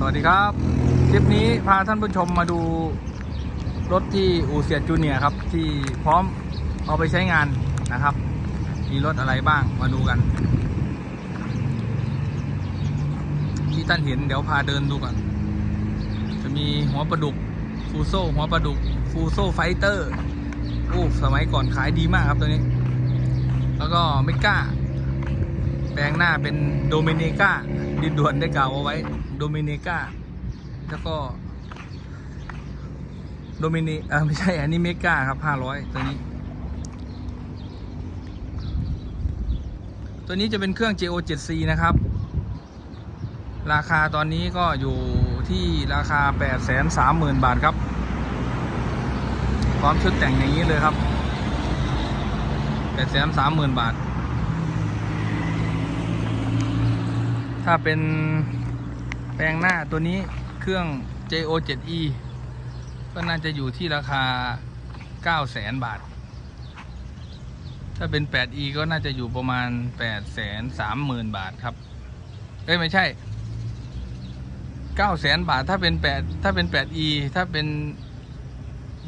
สวัสดีครับ คลิปนี้พาท่านผู้ชมมาดูรถที่อูเซียจูเนียครับ ที่พร้อมเอาไปใช้งานนะครับ มีรถอะไรบ้างมาดูกัน ที่ท่านเห็นเดี๋ยวพาเดินดูก่อน จะมีหัวปลาดุกฟูโซหัวปลาดุกฟูโซไฟเตอร์โอ้สมัยก่อนขายดีมากครับตัวนี้ แล้วก็เมก้าแปลงหน้าเป็นโดเมินิกาดินด่วนได้กล่าวเอาไว้ โดเมินิก้าแล้วก็โดเมินิเออไม่ใช่อันนี้เมก้าครับห้าร้อยตัวนี้ ตัวนี้จะเป็นเครื่อง JO 7C นะครับ ราคาตอนนี้ก็อยู่ที่ราคา 8 3 0 0 0 0 บาทครับ พร้อมชุดแต่งอย่างนี้เลยครับ 8 3 0 0 0 0 บาท ถ้าเป็น แปลงหน้าตัวนี้เครื่อง JO 7E ก็น่าจะอยู่ที่ราคา 9 0 0 0 0 0บาท ถ้าเป็น 8E ก็น่าจะอยู่ประมาณ 8 3 0 0 0 0 บาทครับ เอ้ย ไม่ใช่ 9 0 0 0 0 0บาทถ้าเป็น 8 ถ้าเป็น 8E ถ้าเป็น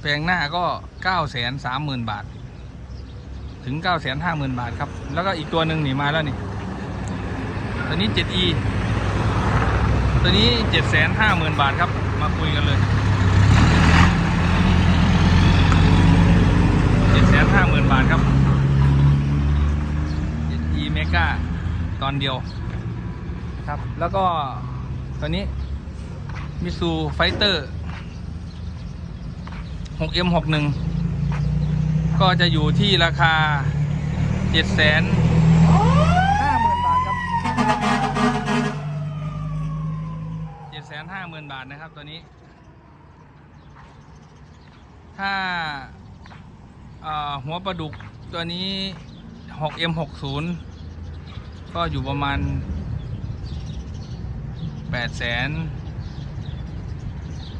แปลงหน้าก็ 9 3 0 0 0 0 บาท ถึง 9 5 0 0 0 0 บาทครับ แล้วก็อีกตัวหนึ่งหนีมาแล้วนี่ตัวนี้ 7e ตัวนี้เจ็ดแสนห้าหมื่นบาทครับ มาคุยกันเลยเจ็ดแสนห้าหมื่นบาทครับเอเ m e g าตอนเดียวครับ แล้วก็ตัวนี้มิซูไฟเตอร์หกเอ็มหกหนึ่งก็จะอยู่ที่ราคาเจ็ดแสนห้5 0 0 0นบาทครับ นห้าหมื่นบาทนะครับตัวนี้ ถ้าหัวปลาดุกตัวนี้ 6M60 ก็อยู่ประมาณ 8 แสน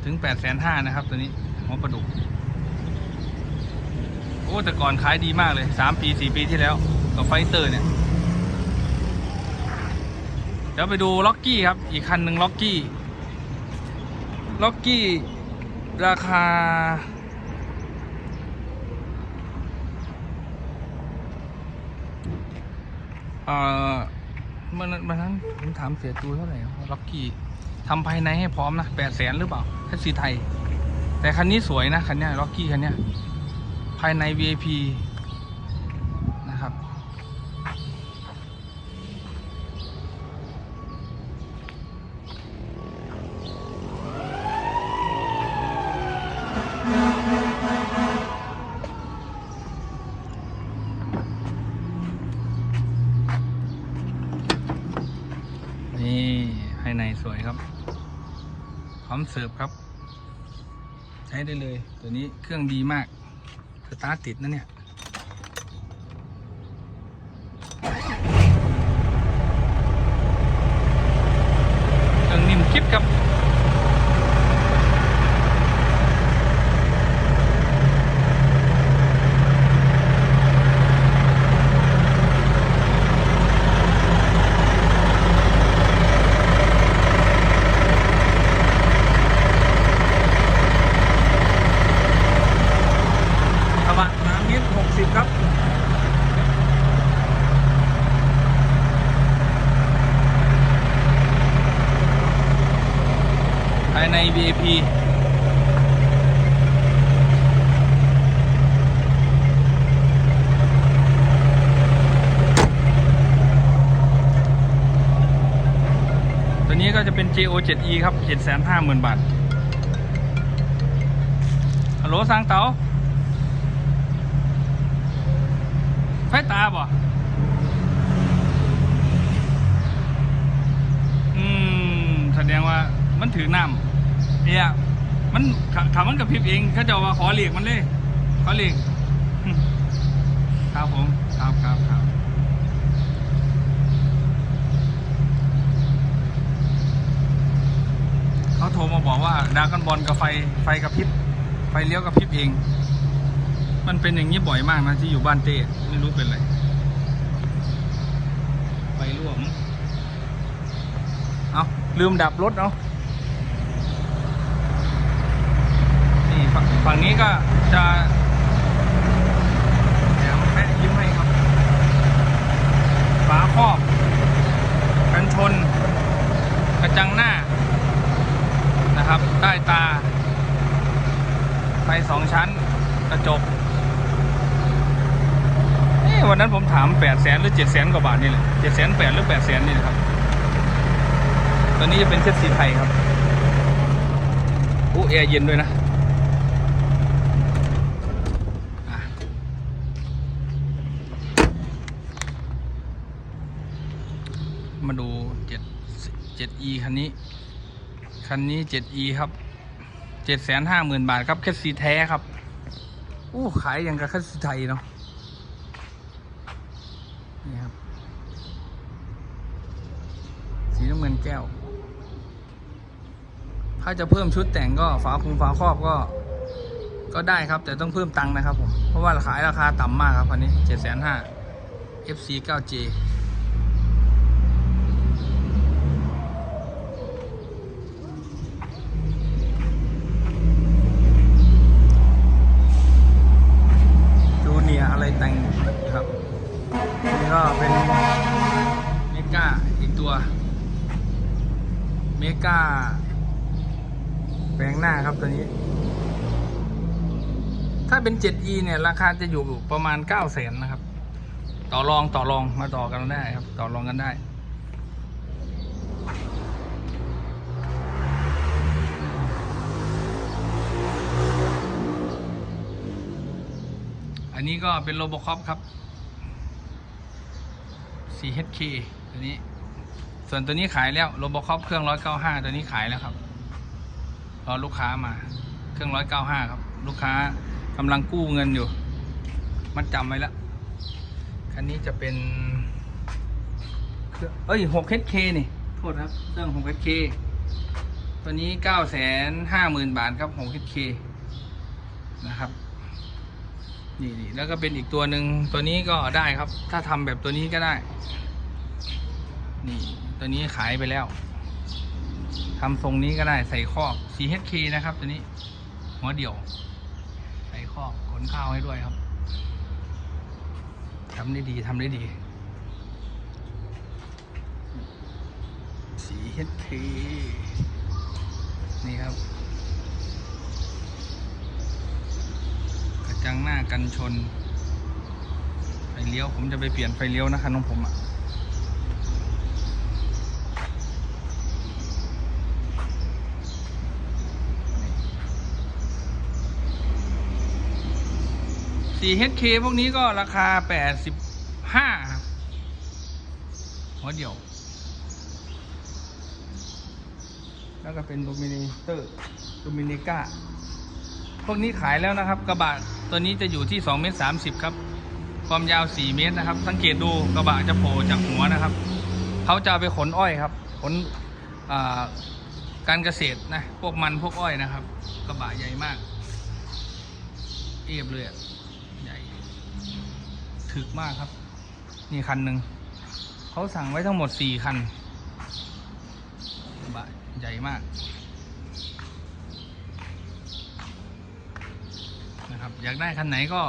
ถึง 8 แสนห้านะครับ ตัวนี้ หัวปลาดุก โอ้ แต่ก่อนขายดีมากเลย 3 ปี 4 ปีที่แล้ว กับไฟเตอร์เนี่ย เดี๋ยวไปดูล็อกกี้ครับ อีกคันหนึ่งล็อกกี้ ล็อกกี้ ราคา เอ่อมันมันนั้นผมถามเสียตูเท่าไหร่ล็อกกี้ทำภายในให้พร้อมนะแปดแสนหรือเปล่าแท็กซี่ไทย แต่คันนี้สวยนะ คันนี้ล็อกกี้คันนี้ภายใน VIP นสวยครับพร้อมเสิร์ฟครับ ใช้ได้เลย ตัวนี้เครื่องดีมากสตาร์ทติดนะเนี่ยเครื่องนิ่มกิ๊บครับ กระบะน้ำยิบหกสิบครับ ภาย ใน VIP ตัวนี้ก็จะเป็น JO 7E ครับ 750,000 บาท ฮัลโหลสังเตาไฟตาบ่อืม แสดงว่ามันถือน้ำ เนี่ยมันขขามันกับพิบเองเขาจะว่าขอเหลียกมันเลยขอเหลียกครับผมครับครับครับเขาโทรมาบอกว่าดากันบอลกับไฟไฟกับพิบไฟเลี้ยวกับพิบเอง มันเป็นอย่างนี้บ่อยมากนะที่อยู่บ้านเต้ไม่รู้เป็นไรไฟรั่วมั้งเอาลืมดับรถเอา ฝั่งนี้ก็จะแถมแปะยิ้มให้ครับฝาครอบ กันชน กระจังหน้านะครับ ใต้ตา ไฟสองชั้น กระจกวันนั้นผมถามแปดแสนหรือเจ็ดแสนกว่าบาทนี่แหละเจ็ดแสนแปดหรือแปดแสนนี่นะครับ ตัวนี้จะเป็นเช็ดสีไทยครับโอ้แอร์เย็นด้วยนะ มาดูเจ็ดเจ็ด e คันนี้ คันนี้เจ็ด e ครับเจ็ดแสนห้าหมื่นบาทครับแค่สีแท้ครับอู้ขายอย่างกับแค่สีไทยเนาะนี่ครับ สีน้ำเงินแก้ว ถ้าจะเพิ่มชุดแต่งก็ฝาคุมฝาครอบก็ ก็ได้ครับ แต่ต้องเพิ่มตังค์นะครับผม เพราะว่าขายราคาต่ำมากครับคันนี้เจ็ดแสนห้า FC 9J เป็น 7e เนี่ย ราคาจะอยู่ประมาณ9 0 0 0 0นนะครับ ต่อรองต่อรองมาต่อกันได้ครับ ต่อรองกันได้ อันนี้ก็เป็นโรบคอปครับ 4HK ตัวนี้ ส่วนตัวนี้ขายแล้วโรบคอปเครื่อง 195 ตัวนี้ขายแล้วครับ รอลูกค้ามา เครื่อง 195 ครับ ลูกค้า กำลังกู้เงินอยู่ มันจำไว้แล้วคันนี้จะเป็นเอ้ย 6HK นี่ โทษครับเครื่อง 6HK ตัวนี้950,000บาทครับ 6HK นะครับนี่นี่แล้วก็เป็นอีกตัวหนึ่งตัวนี้ก็ได้ครับ ถ้าทำแบบตัวนี้ก็ได้ นี่ ตัวนี้ขายไปแล้วทำทรงนี้ก็ได้ใส่ครอบ 4HK นะครับ ตัวนี้ หัวเดี่ยว คอบขนข้าวให้ด้วยครับทำได้ดีทำได้ดี 4HK นี่ครับ กระจังหน้ากันชน ไฟเลี้ยวผมจะไปเปลี่ยนไฟเลี้ยวนะคันของผมอะ่ะ 4HK พวกนี้ก็ราคา 85ครับหัวเดียว แล้วก็เป็นโดมินิเตอร์โดมินิก้าพวกนี้ขายแล้วนะครับ กระบะตัวนี้จะอยู่ที่2เมตร30 ครับ ความยาว 4 เมตรนะครับ สังเกตดูกระบะจะโผล่จากหัวนะครับ เขาจะไปขนอ้อยครับ ขนการเกษตรนะ พวกมันพวกอ้อยนะครับ กระบะใหญ่มาก เอียบเลยอะ ถึกมากครับ นี่คันหนึ่งเขาสั่งไว้ทั้งหมด4คันบะใหญ่มากนะครับอยากได้คันไหนก็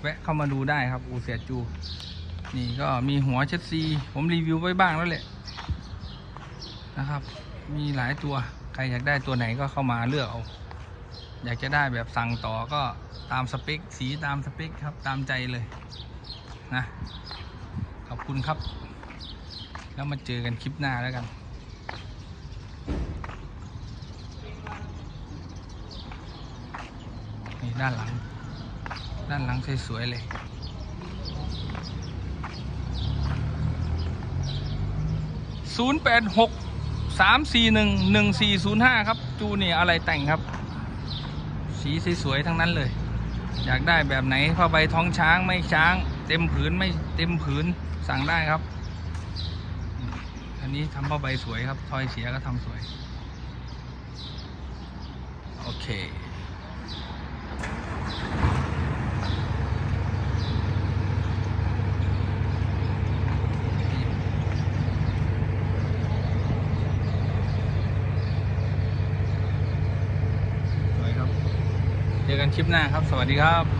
แวะเข้ามาดูได้ครับ อูเสียจู นี่ก็มีหัวเช็ดซี ผมรีวิวไว้บ้างแล้วแหละนะครับ มีหลายตัวใครอยากได้ตัวไหนก็เข้ามาเลือกเอาอยากจะได้แบบสั่งต่อก็ตามสเปค สีตามสเปคครับตามใจเลย นะ ขอบคุณครับ แล้วมาเจอกันคลิปหน้าแล้วกันนี่ด้านหลัง ด้านหลังสวยๆเลยศูนย์แปดหกสามสี่หนึ่งหนึ่งสี่ศูนย์ห้าครับ จูเนี่ยอะไรแต่งครับ สีสวยๆทั้งนั้นเลย อยากได้แบบไหนผ้าใบท้องช้างไม่ช้าง เต็มผืนไม่เต็มผืนสั่งได้ครับ อันนี้ทำผ้าใบสวยครับทอยเสียก็ทำสวย โอเคสวยครับเจอกันคลิปหน้าครับ สวัสดีครับ